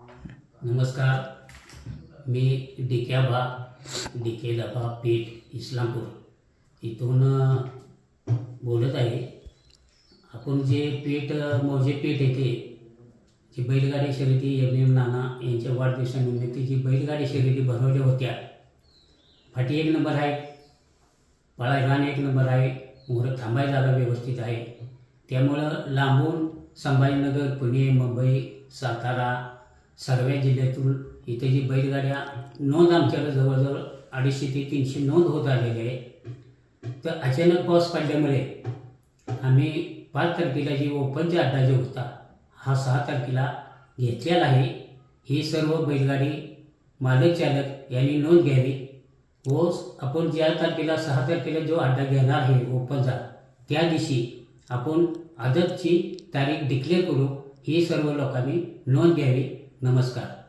नमस्कार. मी डिक्याबा डिके दबा पेठ इस्लामपूर. इथून बोलत आहे आपण जे पेठ अ, मौजे पेठ येथे जी बैलगाडी शर्यती एम एम नाना यांच्या वाढदिवसानिमित्त जी बैलगाडी शर्यती भरवल्या होत्या फाटी एक नंबर आहे पळा रान एक नंबर आहे मुहूर्त थांबाय जागा व्यवस्थित आहे. त्यामुळं लांबून संभाजीनगर पुणे मुंबई सातारा सर्व जिल्ह्यातून इथे जी बैलगाड्या नोंद आमच्याकडे जवळजवळ अडीचशे ते तीनशे नोंद होत आलेली आहे. तर अचानक पाऊस पडल्यामुळे आम्ही पाच तारखेला जी ओपनचा अड्डा जो होता हा सहा तारखेला घेतलेला आहे. ही सर्व बैलगाडी मालक चालक यांनी नोंद घ्यावी. व आपण ज्या तारखेला सहा तारखेला जो अड्डा घेणार आहे ओपनचा त्या दिवशी आपण आदतची तारीख डिक्लेअर करू ही सर्व लोकांनी नोंद घ्यावी. नमस्कार.